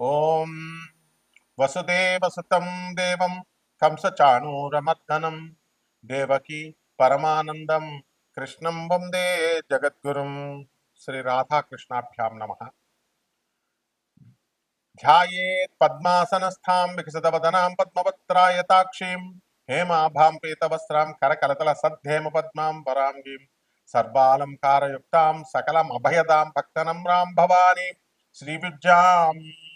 ॐ वसुदेवसुतं देवं कंसचाणूरमर्दनं देवकी परमानंदम कृष्ण वंदे जगद्गुरु परमानन्दं, कृष्णं वंदे जगद्गुरुं, श्रीराधाकृष्णाभ्यां नमः। ध्यायेत् पद्मासनस्थां विकसितवदनां पद्मपत्रायताक्षीं हेमाभां पीतवस्त्रां करकलतलसद्धेमपद्मां वराङ्गीं सर्वालङ्कारयुक्तां सकलमभयदां भक्तनं रां भवानीं, श्रीविद्याम्।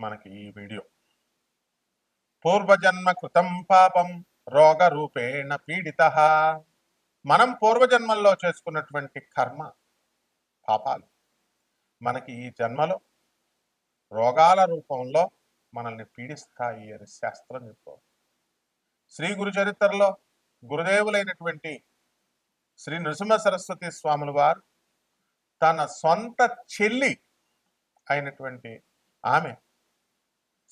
మనకి ఈ వీడియో. పూర్వజన్మ కృతం పాపం రోగ రూపేణ పీడిత. మనం పూర్వజన్మల్లో చేసుకున్నటువంటి కర్మ పాపాలు. మనకి ఈ జన్మలో రోగాల రూపంలో మనల్ని పీడిస్తాయి అని శాస్త్రం చెప్తాం శ్రీ గురు చరిత్రలో గురుదేవులైనటువంటి శ్రీ నృసింహ సరస్వతి స్వాముల వారు తన సొంత చెల్లి అయినటువంటి ఆమె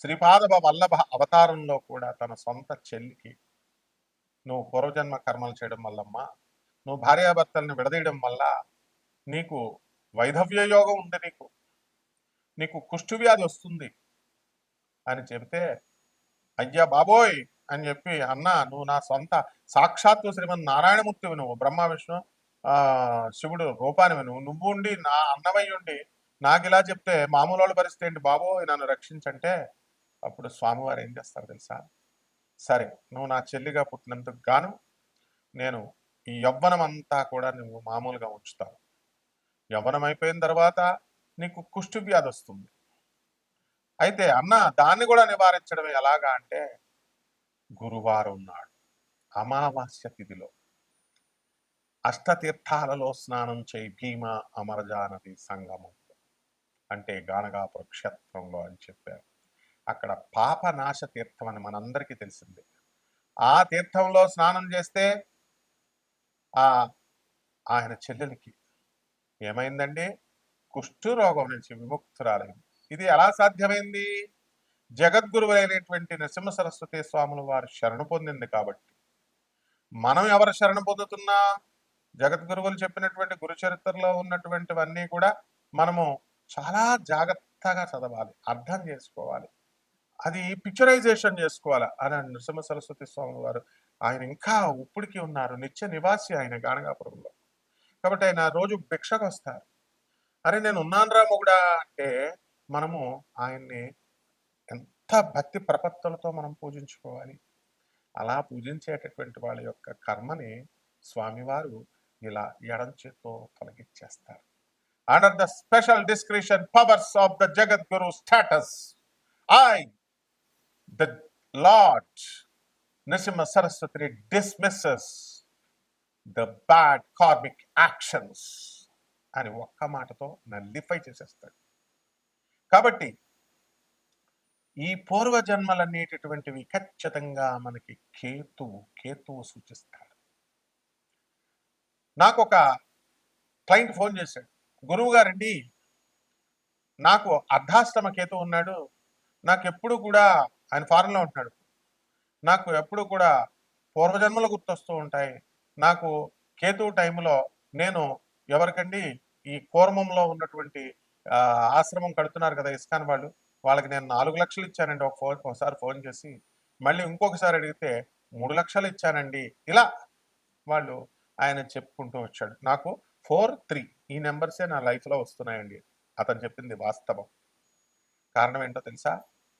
శ్రీపాదవ వల్లభ అవతారంలో కూడా తన సొంత చెల్లికి నువ్వు పూర్వజన్మ కర్మలు చేయడం వల్లమ్మా నువ్వు భార్యాభర్తల్ని విడదీయడం వల్ల నీకు వైధవ్య యోగం ఉంది నీకు. నీకు కుష్టు వ్యాధి వస్తుంది అని చెబితే అయ్యా బాబోయ్ అని చెప్పి అన్న నువ్వు నా సొంత సాక్షాత్తు శ్రీమన్ నారాయణమూర్తివి నువ్వు బ్రహ్మ విష్ణు ఆ శివుడు రూపానివి నువ్వు నువ్వు ఉండి నా అన్నమయ్య ఉండి నాకు ఇలా చెప్తే మామూలు వాళ్ళ పరిస్థితి ఏంటి బాబోయ్ నన్ను రక్షించంటే అప్పుడు స్వామివారు ఏం చేస్తారు తెలుసా? సరే నువ్వు నా చెల్లిగా పుట్టినందుకు గాను నేను ఈ యవ్వనం అంతా కూడా నువ్వు మామూలుగా ఉంచుతావు. యవ్వనం అయిపోయిన తర్వాత నీకు కుష్టు వ్యాధి వస్తుంది. అయితే అన్న దాన్ని కూడా నివారించడం ఎలాగా అంటే గురువారం నాడు అమావాస్య తిథిలో అష్టతీర్థాలలో స్నానం చేయి భీమ అమరజానది సంగమం అంటే గానగాపుర క్షేత్రంలో అని చెప్పారు. అక్కడ పాపనాశ తీర్థం అని మనందరికీ తెలిసిందే. ఆ తీర్థంలో స్నానం చేస్తే ఆ ఆయన చెల్లెలికి ఏమైందండి? కుష్ఠు రోగం నుంచి విముక్తురాలైంది. ఇది ఎలా సాధ్యమైంది? జగద్గురువులైనటువంటి నరసింహ సరస్వతి స్వాములు వారు శరణు పొందింది కాబట్టి. మనం ఎవరు శరణు పొందుతున్నా? జగద్గురువులు చెప్పినటువంటి గురు చరిత్రలో ఉన్నటువంటివన్నీ కూడా మనము చాలా జాగ్రత్తగా చదవాలి అర్థం చేసుకోవాలి. అది పిక్చరైజేషన్ చేసుకోవాలి? అని నృసింహ సరస్వతి స్వామి వారు ఆయన ఇంకా ఉప్పుడికి ఉన్నారు. నిత్య నివాసి ఆయన గానగాపురంలో. కాబట్టి ఆయన రోజు భిక్షకు వస్తారు. అరే నేను ఉన్నానురా మొగుడా అంటే మనము ఆయన్ని ఎంత భక్తి ప్రపత్తులతో మనం పూజించుకోవాలి. అలా పూజించేటటువంటి వాళ్ళ యొక్క కర్మని స్వామివారు ఇలా ఎడం చేత్తో తొలగించేస్తారు under the special description powers of the Jagadguru status I the Lord, Narasimha Saraswati dismisses the bad karmic actions అని ఒక్క మాటతో నల్లిఫై చేసేస్తాడు. కాబట్టి ఈ పూర్వజన్మలనేటటువంటివి ఖచ్చితంగా మనకి కేతువు కేతువు సూచిస్తాడు. నాకు ఒక క్లయింట్ ఫోన్ చేశాడు. గురువు గారండి నాకు అర్ధాష్టమ కేతు ఉన్నాడు. నాకు ఎప్పుడు కూడా ఆయన ఫారెన్లో ఉంటున్నాడు. నాకు ఎప్పుడు కూడా పూర్వజన్మలు గుర్తొస్తూ ఉంటాయి. నాకు కేతు టైంలో నేను ఎవరికండి ఈ కూర్మంలో ఉన్నటువంటి ఆశ్రమం కడుతున్నారు కదా ఇస్కాన్ వాళ్ళు వాళ్ళకి నేను నాలుగు లక్షలు ఇచ్చానండి. ఒక ఫోన్ ఒకసారి ఫోన్ చేసి మళ్ళీ ఇంకొకసారి అడిగితే మూడు లక్షలు ఇచ్చానండి. ఇలా వాళ్ళు ఆయన చెప్పుకుంటూ వచ్చాడు. నాకు ఫోర్ త్రీ ఈ నెంబర్సే నా లైఫ్లో వస్తున్నాయండి. అతను చెప్పింది వాస్తవం. కారణం ఏంటో తెలుసా?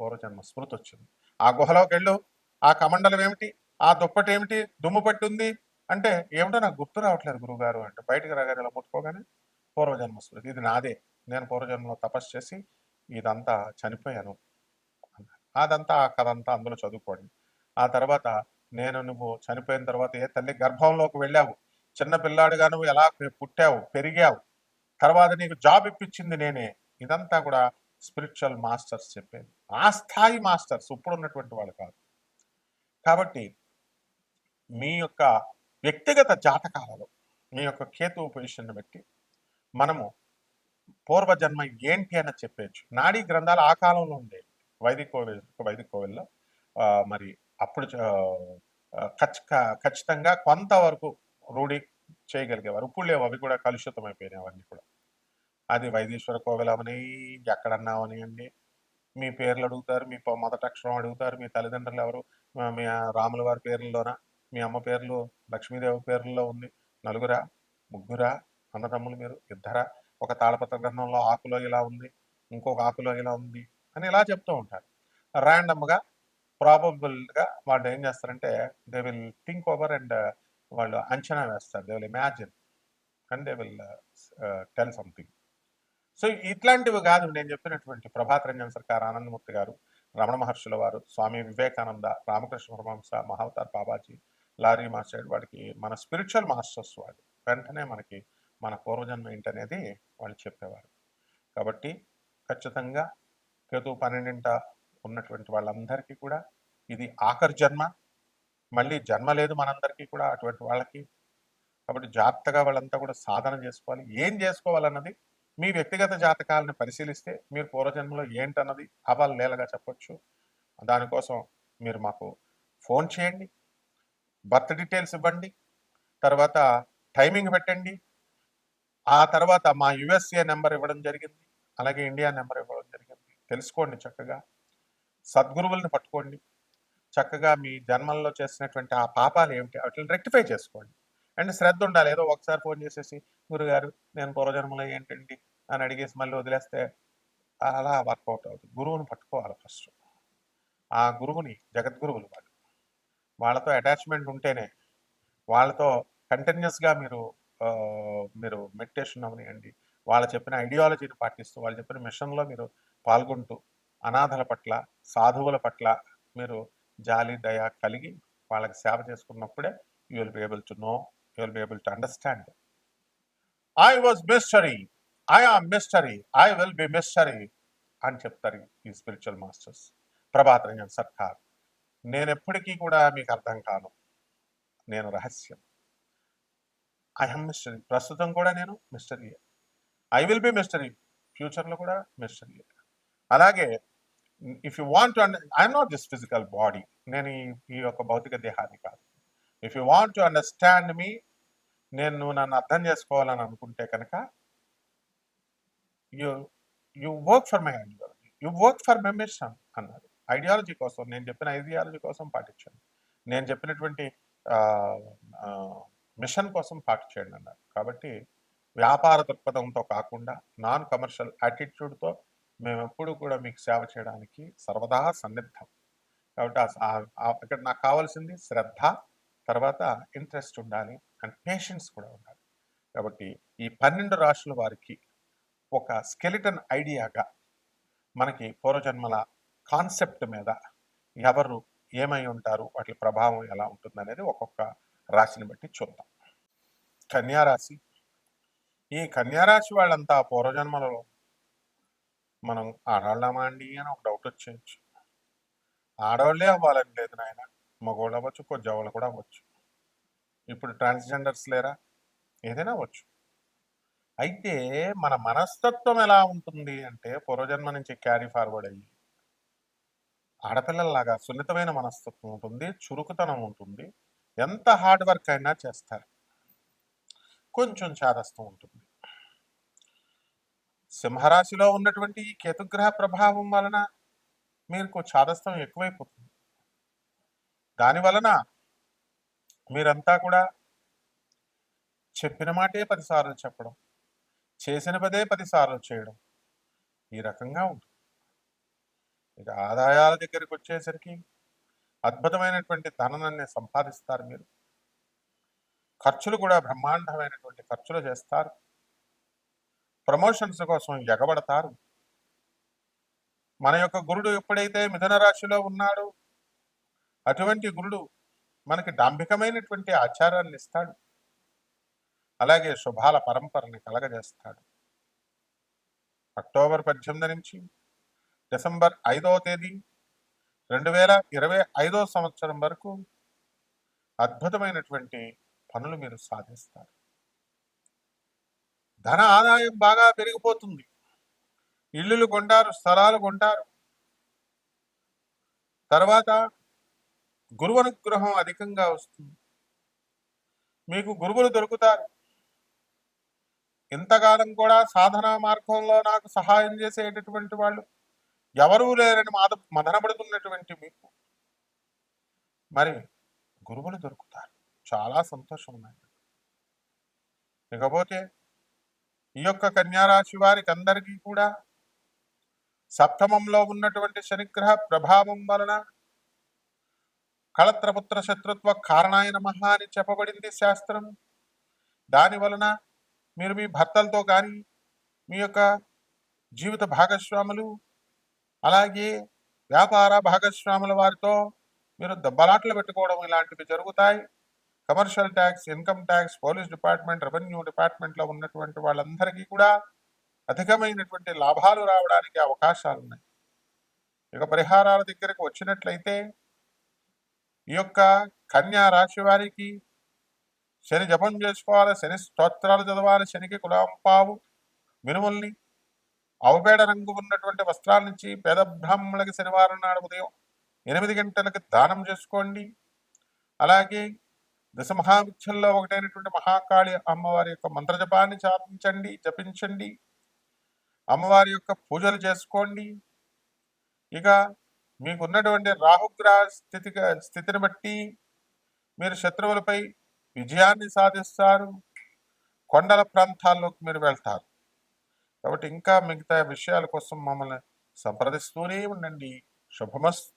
పూర్వజన్మ స్మృతి వచ్చింది ఆ గుహలోకి వెళ్ళు ఆ కమండలం ఏమిటి ఆ దుప్పటి ఏమిటి దుమ్ము పట్టి ఉంది అంటే ఏమిటో నాకు గుర్తు రావట్లేదు గురువుగారు అంటే. బయటకు రాగానే ఇలా ముట్టుకోగానే పూర్వజన్మ స్మృతి ఇది నాదే నేను పూర్వజన్మలో తపస్సు చేసి ఇదంతా చనిపోయాను అదంతా ఆ కథ అంతా అందులో చదువుకోండి. ఆ తర్వాత నేను నువ్వు చనిపోయిన తర్వాత ఏ తల్లి గర్భంలోకి వెళ్ళావు చిన్న పిల్లాడుగా నువ్వు ఎలా పుట్టావు పెరిగావు తర్వాత నీకు జాబ్ ఇప్పించింది నేనే ఇదంతా కూడా స్పిరిచువల్ మాస్టర్స్ చెప్పేది. ఆ స్థాయి మాస్టర్స్ ఇప్పుడు ఉన్నటువంటి వాళ్ళు కాదు. కాబట్టి మీ యొక్క వ్యక్తిగత జాతకాలలో మీ యొక్క కేతు పొజిషన్ బట్టి మనము పూర్వజన్మ ఏంటి అని చెప్పేయచ్చు. నాడీ గ్రంథాలు ఆ కాలంలో ఉండేవి వైదిక కోవిల్ వైదిక కోవిల్లో మరి అప్పుడు ఖచ్చితంగా కొంతవరకు రూఢి చేయగలిగేవారు. ఇప్పుడు లేవు అవి కూడా కలుషితం అయిపోయినాయి అవన్నీ కూడా. అది వైదీశ్వర కోవిలమని ఎక్కడన్నామని అండి. మీ పేర్లు అడుగుతారు మీ మొదట మొదటి అక్షరం అడుగుతారు మీ తల్లిదండ్రులు ఎవరు మీ రాముల వారి పేర్లలోన మీ అమ్మ పేర్లు లక్ష్మీదేవి పేర్లలో ఉంది నలుగురా ముగ్గురా అన్నదమ్ములు మీరు ఇద్దరా ఒక తాళపత్ర గ్రంథంలో ఆకులో ఇలా ఉంది ఇంకొక ఆకులో ఇలా ఉంది అని ఇలా చెప్తూ ఉంటారు. ర్యాండమ్గా ప్రాబబుల్గా వాళ్ళు ఏం చేస్తారంటే they will think over and వాళ్ళు అంచనా వేస్తారు. They will imagine and they will tell something so ఇట్లాంటివి కాదు. నేను చెప్పినటువంటి ప్రభాత్ రంజన్ సర్కార్ ఆనందమూర్తి గారు రమణ మహర్షుల వారు స్వామి వివేకానంద రామకృష్ణ పరమహంస మహావతార్ బాబాజీ లారీ మాస్టర్ వాడికి మన స్పిరిచువల్ మాస్టర్స్ వాళ్ళు. వెంటనే మనకి మన పూర్వజన్మ ఏంటనేది వాళ్ళు చెప్పేవారు. కాబట్టి ఖచ్చితంగా కేతు పన్నెండింట ఉన్నటువంటి వాళ్ళందరికీ కూడా ఇది ఆఖరి జన్మ. మళ్ళీ జన్మ లేదు మనందరికీ కూడా అటువంటి వాళ్ళకి. కాబట్టి జాగ్రత్తగా వాళ్ళంతా కూడా సాధన చేసుకోవాలి. ఏం చేసుకోవాలన్నది మీ వ్యక్తిగత జాతకాలను పరిశీలిస్తే మీరు పూర్వజన్మలో ఏంటన్నది అవాళ్ళు లేలగా చెప్పొచ్చు. దానికోసం మీరు మాకు ఫోన్ చేయండి. బర్త్ డీటెయిల్స్ ఇవ్వండి. తర్వాత టైమింగ్ పెట్టండి. ఆ తర్వాత మా యుఎస్ఏ నెంబర్ ఇవ్వడం జరిగింది. అలాగే ఇండియా నెంబర్ ఇవ్వడం జరిగింది. తెలుసుకోండి చక్కగా. సద్గురువుల్ని పట్టుకోండి. చక్కగా మీ జన్మల్లో చేసినటువంటి ఆ పాపాలు ఏమిటి? వాటిని రెక్టిఫై చేసుకోండి. అండ్ శ్రద్ధ ఉండాలి ఏదో ఒకసారి ఫోన్ చేసేసి గురుగారు నేను పూర్వజన్మలో ఏంటండి? అని అడిగేసి మళ్ళీ వదిలేస్తే అలా వర్కౌట్ అవుతుంది. గురువుని పట్టుకోవాలి ఫస్ట్. ఆ గురువుని జగద్గురువులు వాళ్ళు. వాళ్ళతో అటాచ్మెంట్ ఉంటేనే వాళ్ళతో కంటిన్యూస్గా మీరు మీరు మెడిటేషన్ అవనియండి. వాళ్ళు చెప్పిన ఐడియాలజీని పాటిస్తూ వాళ్ళు చెప్పిన మిషన్లో మీరు పాల్గొంటూ అనాథల పట్ల సాధువుల పట్ల మీరు జాలి దయ కలిగి వాళ్ళకి సేవ చేసుకున్నప్పుడే you will be able to know will be able to understand I was mystery I am mystery I will be mystery అని చెప్తారు ఈ స్పిరిచువల్ మాస్టర్స్ ప్రభాతరంగం సర్కార్ నేను ఎప్పటికీ కూడా మీకు అర్థం కాను. నేను రహస్యం. ఐ హమ్ మిస్టరీ ప్రస్తుతం కూడా నేను mystery I will be mystery ఫ్యూచర్లో కూడా మిస్టరీ అలాగే if you want I'm not this physical body నేను ఈ ఈ యొక్క భౌతిక దేహాన్ని కాదు. If you want to understand మీ నేను నువ్వు నన్ను అర్థం చేసుకోవాలని అనుకుంటే కనుక you you work for my ideology you work for my mission అన్నారు ఐడియాలజీ కోసం నేను చెప్పిన ఐడియాలజీ కోసం పాటించండి. నేను చెప్పినటువంటి మిషన్ కోసం పాటించండి అన్నారు కాబట్టి వ్యాపార దృక్పథంతో కాకుండా నాన్ కమర్షియల్ యాటిట్యూడ్తో మేము ఎప్పుడు కూడా మీకు సేవ చేయడానికి సర్వదా సన్నిద్ధం. కాబట్టి ఇక్కడ అక్కడ నాకు కావాల్సింది శ్రద్ధ తర్వాత ఇంట్రెస్ట్ ఉండాలి అండ్ పేషెన్స్ కూడా ఉండాలి. కాబట్టి ఈ పన్నెండు రాశుల వారికి ఒక స్కెలిటన్ ఐడియాగా మనకి పూర్వజన్మల కాన్సెప్ట్ మీద ఎవరు ఏమై ఉంటారు వాటి ప్రభావం ఎలా ఉంటుంది అనేది ఒక్కొక్క రాశిని బట్టి చూద్దాం. కన్యారాశి. ఈ కన్యారాశి వాళ్ళంతా పూర్వజన్మలలో మనం ఆడవాళ్ళమా అండి అని ఒక డౌట్ వచ్చేయచ్చు. ఆడవాళ్ళే అవ్వాలని లేదు నాయన. మగవాళ్ళు అవ్వచ్చు కొద్దివాళ్ళు కూడా అవ్వచ్చు. ఇప్పుడు ట్రాన్స్జెండర్స్ లేరా? ఏదైనా అవ్వచ్చు. అయితే మన మనస్తత్వం ఎలా ఉంటుంది అంటే పూర్వజన్మ నుంచి క్యారీ ఫార్వర్డ్ అయ్యి ఆడపిల్లల్లాగా సున్నితమైన మనస్తత్వం ఉంటుంది చురుకుతనం ఉంటుంది ఎంత హార్డ్ వర్క్ అయినా చేస్తారు. కొంచెం చాదస్తం ఉంటుంది. సింహరాశిలో ఉన్నటువంటి ఈ కేతుగ్రహ ప్రభావం వలన మీకు చాదస్తం ఎక్కువైపోతుంది. దాని వలన మీరంతా కూడా చెప్పిన మాటే పదిసార్లు చెప్పడం చేసిన పదే పదిసార్లు చేయడం ఈ రకంగా ఉంటుంది. ఇక ఆదాయాల దగ్గరికి వచ్చేసరికి అద్భుతమైనటువంటి ధనాన్ని సంపాదిస్తారు మీరు. ఖర్చులు కూడా బ్రహ్మాండమైనటువంటి ఖర్చులు చేస్తారు. ప్రమోషన్స్ కోసం ఎగబడతారు. మన యొక్క గురుడు ఎప్పుడైతే మిథున రాశిలో ఉన్నాడో అటువంటి గురుడు మనకి డాంభికమైనటువంటి ఆచారాన్ని ఇస్తాడు. అలాగే శుభాల పరంపరని కలగజేస్తాడు. అక్టోబర్ పద్దెనిమిది నుంచి డిసెంబర్ ఐదవ తేదీ రెండు వేల ఇరవై ఐదో సంవత్సరం వరకు అద్భుతమైనటువంటి పనులు మీరు సాధిస్తారు. ధన ఆదాయం బాగా పెరిగిపోతుంది. ఇల్లులు కొంటారు స్థలాలు కొంటారు. తర్వాత గురువు అనుగ్రహం అధికంగా వస్తుంది. మీకు గురువులు దొరుకుతారు. ఇంతకాలం కూడా సాధనా మార్గంలో నాకు సహాయం చేసేటటువంటి వాళ్ళు ఎవరూ లేరని మాద మదనపడుతున్నటువంటి మీకు. మరి గురువులు దొరుకుతారు. చాలా సంతోషం ఉన్నాయి ఇకపోతే ఈ యొక్క కన్యారాశి వారికి అందరికీ కూడా సప్తమంలో ఉన్నటువంటి శనిగ్రహ ప్రభావం వలన కళత్రపుత్ర శత్రుత్వ కారణాయ నమః అని చెప్పబడింది శాస్త్రం. దాని వలన మీరు మీ భర్తలతో కానీ మీ యొక్క జీవిత భాగస్వాములు అలాగే వ్యాపార భాగస్వాముల వారితో మీరు దెబ్బలాట్లు పెట్టుకోవడం ఇలాంటివి జరుగుతాయి. Commercial tax income tax police department revenue డిపార్ట్మెంట్లో ఉన్నటువంటి వాళ్ళందరికీ కూడా అధికమైనటువంటి లాభాలు రావడానికి అవకాశాలు ఉన్నాయి ఇక పరిహారాల దగ్గరకు వచ్చినట్లయితే ఈ యొక్క కన్యా రాశి వారికి శని జపం చేసుకోవాలి శని స్తోత్రాలు చదవాలి శనికి కులాంపావు మినుముల్ని అవబేడ రంగు ఉన్నటువంటి వస్త్రాల నుంచి పేద బ్రాహ్మణులకి శనివారం నాడు ఉదయం ఎనిమిది గంటలకు దానం చేసుకోండి. అలాగే దశ మహావిద్యల్లో ఒకటైనటువంటి మహాకాళి అమ్మవారి యొక్క మంత్రజపాన్ని చాపించండి జపించండి. అమ్మవారి యొక్క పూజలు చేసుకోండి. ఇక మీకు ఉన్నటువంటి రాహుగ్రహ స్థితి స్థితిని బట్టి మీరు శత్రువులపై విజయాన్ని సాధిస్తారు. కొండల ప్రాంతాల్లోకి మీరు వెళ్తారు. కాబట్టి ఇంకా మిగతా విషయాల కోసం మమ్మల్ని సంప్రదిస్తూనే ఉండండి. శుభమస్తు.